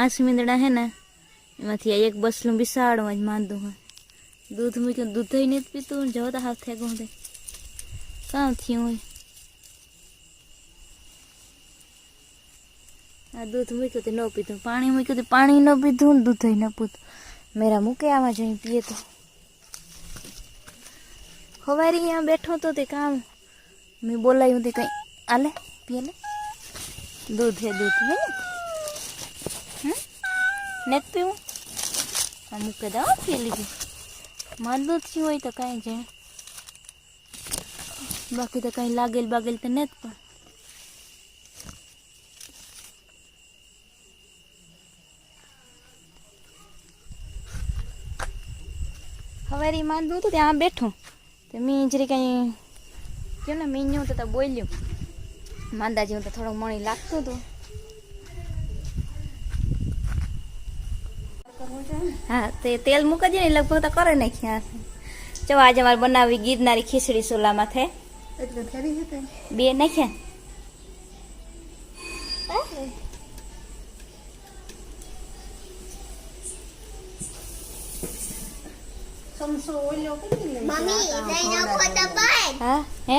અમારે પાંચ મીંદડા હે ને, એમાંથી આ એક બસલું બિસાડવા જ માંદું હોય. દૂધ મૂક્યું, દૂધ નથી પીતું ને જવો તો હાથ થઈ ગયું કામ થયું હોય. આ દૂધ મૂક્યું તે ન પીધું, પાણી મૂક્યું તે પાણી ન પીધું, ને દૂધ ન પીધું મેરા મૂકે આમાં જઈ પીએ તો? હવારી અહીંયા બેઠો તો તે કામ, મેં બોલાયું તે કંઈ, આલે, પીએ લે દૂધ હે દૂધ, હે ને? હમ નથી પીવું મૂકે દો પી લીધું મારું થયું હોય તો કાંઈ જાય બાકી તો કંઈ લાગેલ બાગેલ તો નેત પણ હવારી માંદું હતું ત્યાં બેઠું તો મેં જરી કંઈ કહ્યું ને મેં તો તો બોલ્યું માંદા જેવું તો થોડુંક મણી લાગતું હતું હા તે તેલ મૂકજે ને લગભગ તો કરે નાખ્યા જો આજે અમારે બનાવી ગીરનારી ખીચડી ફેરી હતી બે નાખ્યા. સમસો લે? મમ્મી જઈનો ફોટો પાડ. હા હે?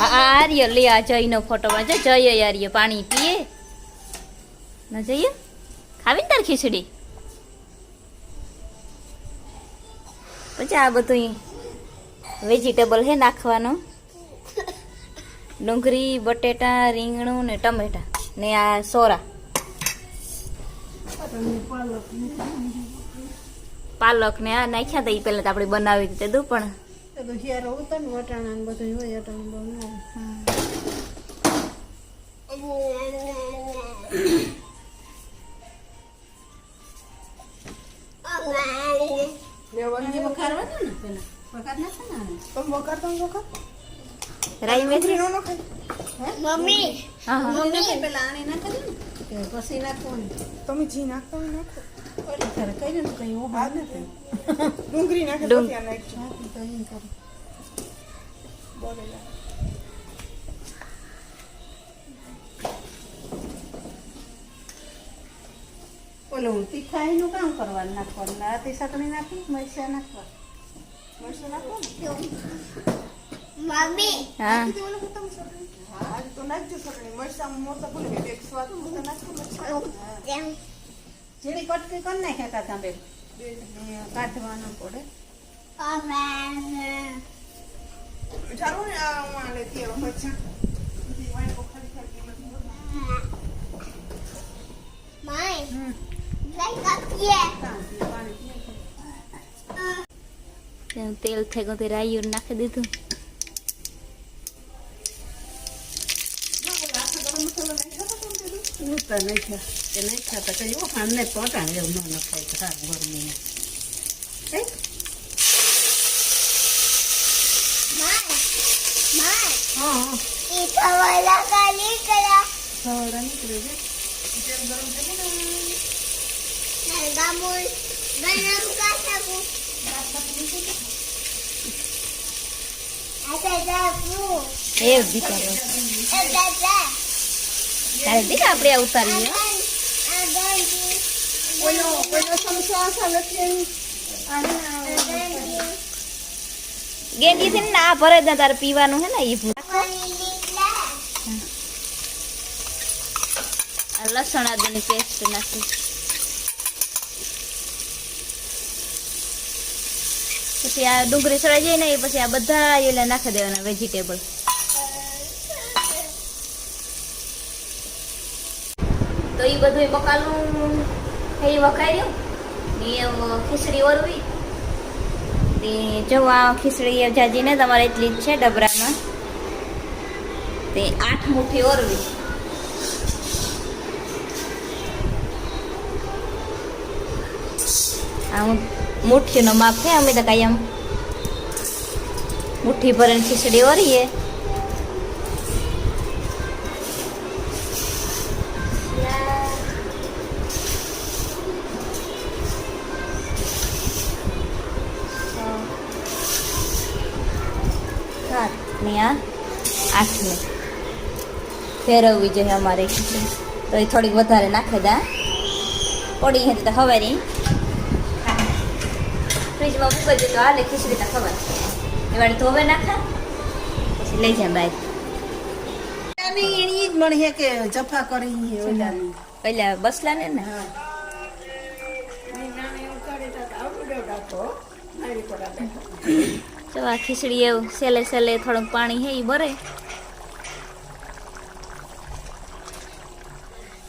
આ આ આર્ય લે આ જયનો ફોટો વાંચો જય આર્ય પાણી પીએ. ન જઈએ? ખાવી ને તાર ખીચડી? પછી આ બધું વેજીટેબલ હે નાખવાનું. ડુંગળી બટેટા રીંગણું ને ટમેટા ને આ સોરા. પાલક ને આ નાખ્યા હતા એ પેલા તો આપણે બનાવી દીધું પણ. ને વટાણા બધું હોય રાઈ મેથરી નો મમ્મી. નાખે પેલા આણી નાખે ને પછી નાખવાનું. તમે જી નાખતો નાખો. ડુંગળી નાખે ડુંગ- નાખજો. નાખી કરે તીખા એનું કામ કરવાનું નાખવાનું? આ તે ચટણી નાખી મરચા નાખવા. મરસા નાખવાનું મમ્મી હા. હા તો નાખજો સગડી મરચાં મોટા ભૂલે એક સ્વાદ મોટા નાખો મરચાં જેની કટકી કરી નાખ્યા તા તમે કાઢવાનું પડે. ચાલો ને આ હું લેતી આવું મરચાં તેલ થઈ ગયું તે રાયું નાખી દીધું ઉતા નાખ્યા કે કરા નરગામુલ ગરમ કાસકુ અચ્છા એ દીકરો અચ્છા તારે દીકરા આપણે ઉતારીએ. ઓલો ઓલો સમસો આશા ગેંડી થી ને ભરે જ ને તારે પીવાનું હે ને એ ભૂ લસણ આદુની પેસ્ટ નાખી. પછી આ ડુંગળી સળાઈ જાય ને એ પછી આ બધા એલા નાખી દેવાના વેજીટેબલ તો એ બધું બકાલું એ વખાઈ રહ્યું ને ખીચડી ઓરવી. તે જો આ ખીચડી જાજીને તમારે એટલી જ છે ડબરામાં. તે આઠ મુઠ્ઠી ઓરવી. આ હું મુઠ્ઠીનો માપ છે, અમે તો કાંઈ આમ મુઠ્ઠી ભરીને ખીચડી ઓરીએ સાત આ આઠમી ફેરવવી જોઈએ અમારે તો એ થોડીક વધારે નાખે દા. પડી હતી તો હવારી. ફ્રીજમાં મૂકી દે તો હાલે ખીચડી તો ખબર. એ વાળી ધોવે નાખા પછી લઈ જાય બાય એની જ મળી કે જફા કરી છે ઓલાની. પેલા બસલા ને? ને તો આ ખીચડી એવું સેલે સેલે થોડુંક પાણી હે એ ભરે.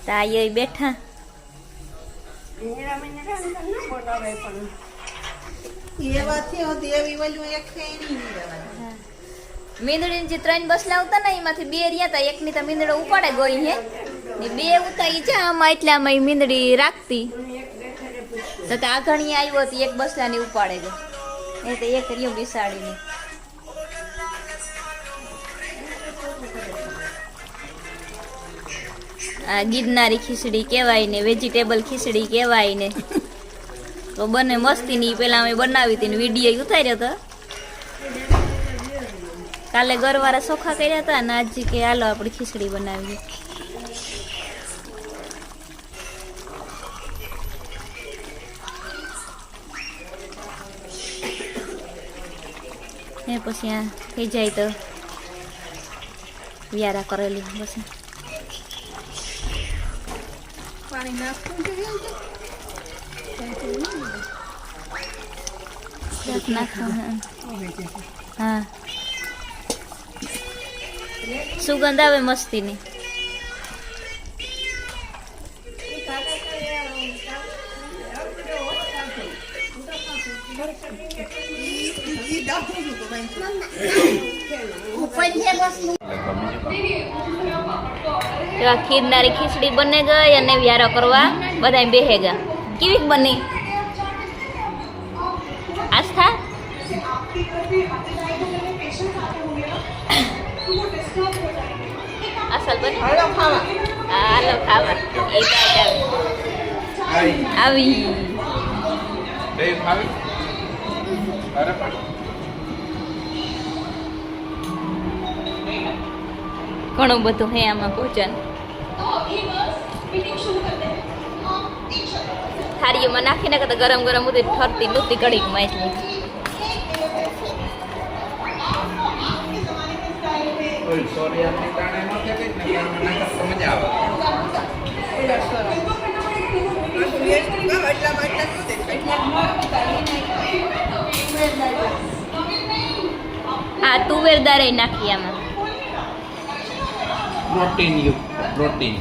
તા બેઠા. એક. મીંદડીની જે ત્રણ બસ લાવતા ને એમાંથી બે રહ્યા હતા એકની તો મીંદડો ઉપાડે ગઈ હે. ને બે ઉતા છે આમાં, એટલે આમાં મીંદડી રાખતી. તો આગળની આવ્યો હતી, એક બસલાની ઉપાડે ગઈ. એ તો એક રહ્યો બિસાડીને. આ ગિરનારી ખીચડી કહેવાય ને, વેજીટેબલ ખીચડી કહેવાય ને. તો બંને મસ્તીની પેલા અમે બનાવી હતી ને વીડિયો ઉતાર્યો હતો કાલે ઘરવાળા સોખા કર્યા હતા અને આજે કે હાલો આપણે ખીચડી બનાવીએ. એ પછી આ થઈ જાય તો વ્યારા કરેલી પછી. પાણી નાખવું હા. હા સુગંધ આવે મસ્તીની ઈ દાખવું છું તો ભાઈ એવા ખીરનારી ખીચડી બને ગઈ અને વ્યારો કરવા બધા બેહે ગયા કેવી બની? આસ્થા અસલ બની? હાલો ખાવા. હાલો ખાવા. એ આવી. આવી. ઘણું બધું હે આમાં ભોજન. થાળીઓમાં નાખીને તો ગરમ ગરમ ઉધી ઠરતી નૂતી ઘડીકમાં હા એટલામાં એટલા જ તુવેર દારે નાખી આમાં. પ્રોટીન યુક્ત પ્રોટીન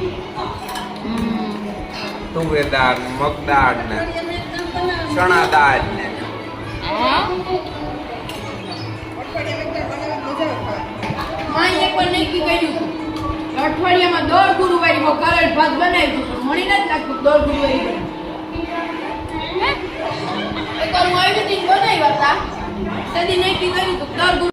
તુવેર દાળ મગ દાળ ને ચણા દાળ ને. અઠવાડિયામાં દોઢ ગુરુવારી કરેલ ભાત બનાવી દઉં મળી નથી લાગતું દર ગુરુવારી હું બનાવ્યા હતા. તેથી નક્કી કર્યું હતું